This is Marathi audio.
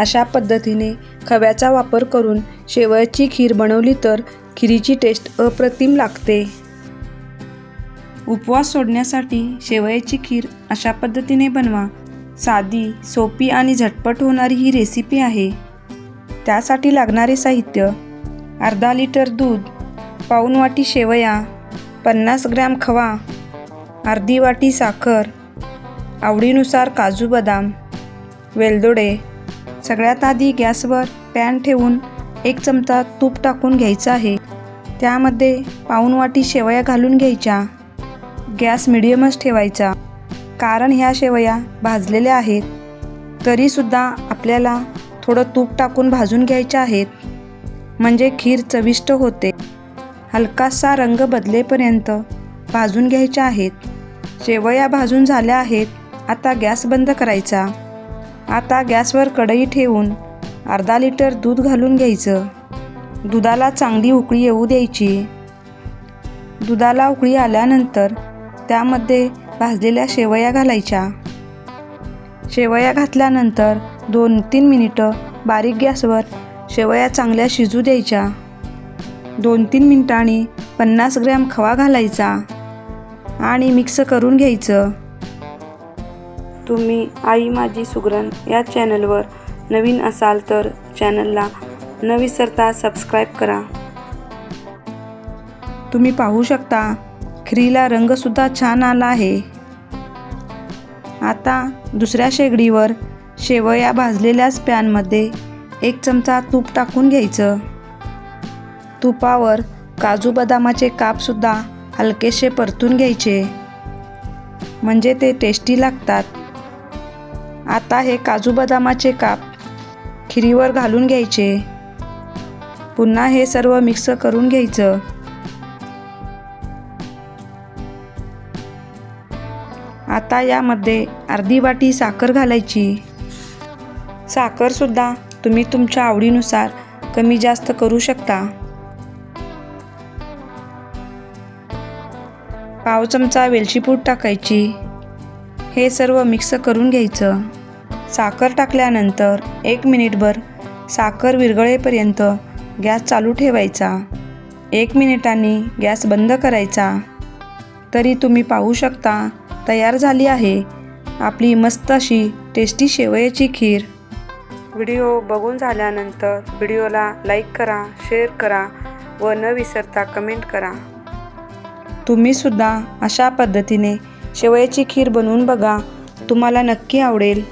अशा पद्धतीने खव्याचा वापर करून शेवयाची खीर बनवली तर खिरीची टेस्ट अप्रतिम लागते. उपवास सोडण्यासाठी शेवयाची खीर अशा पद्धतीने बनवा. साधी सोपी आणि झटपट होणारी ही रेसिपी आहे. त्यासाठी लागणारे साहित्य अर्धा लिटर दूध पाऊन वाटी शेवया पन्नास ग्रॅम खवा अर्धी वाटी साखर आवडीनुसार काजू बदाम वेलदोडे सगळ्यात आधी गॅसवर पॅन ठेवून एक चमचा तूप टाकून घ्यायचं आहे. त्यामध्ये पाऊण वाटी शेवया घालून घ्यायच्या. गॅस मिडियमच ठेवायचा. कारण ह्या शेवया भाजलेल्या आहेत. तरीसुद्धा आपल्याला थोडं तूप टाकून भाजून घ्यायच्या आहेत. म्हणजे खीर चविष्ट होते. हलकासा रंग बदलेपर्यंत भाजून घ्यायच्या आहेत. शेवया भाजून झाल्या आहेत. आता गॅस बंद करायचा. आता गॅसवर कढई ठेवून अर्धा लिटर दूध घालून घ्यायचं. दुधाला चांगली उकळी येऊ द्यायची. दुधाला उकळी आल्यानंतर त्यामध्ये भाजलेल्या शेवया घालायच्या. शेवया घातल्यानंतर दोन तीन मिनिटं बारीक गॅसवर शेवया चांगल्या शिजू द्यायच्या. दोन तीन मिनिटांनी पन्नास ग्रॅम खवा घालायचा आणि मिक्स करून घ्यायचं. तुम्ही आई माझी सुगरण या चॅनलवर नवीन असाल तर चॅनलला न विसरता सबस्क्राईब करा. तुम्ही पाहू शकता खिरीला रंगसुद्धा छान आला आहे. आता दुसऱ्या शेगडीवर शेवया भाजलेल्याच पॅनमध्ये एक चमचा तूप टाकून घ्यायचं. तुपावर काजू बदामाचे कापसुद्धा हलकेसे परतून घ्यायचे. म्हणजे ते टेस्टी लागतात. आता हे काजू बदामाचे काप खिरीवर घालून घ्यायचे. पुन्हा हे सर्व मिक्स करून घ्यायचं. आता यामध्ये अर्धी वाटी साखर घालायची. साखरसुद्धा तुम्ही तुमच्या आवडीनुसार कमी जास्त करू शकता. पाव चमचा वेलचीपूड टाकायची. हे सर्व मिक्स करून घ्यायचं. साखर टाकल्यानंतर एक मिनिटभर साखर विरघळेपर्यंत गॅस चालू ठेवायचा. एक मिनिटांनी गॅस बंद करायचा. तरी तुम्ही पाहू शकता तयार झाली आहे आपली मस्त अशी टेस्टी शेवयाची खीर. व्हिडिओ बघून झाल्यानंतर व्हिडिओला लाईक करा शेअर करा व न विसरता कमेंट करा. तुम्हीसुद्धा अशा पद्धतीने शेवयाची खीर बनवून बघा तुम्हाला नक्की आवडेल.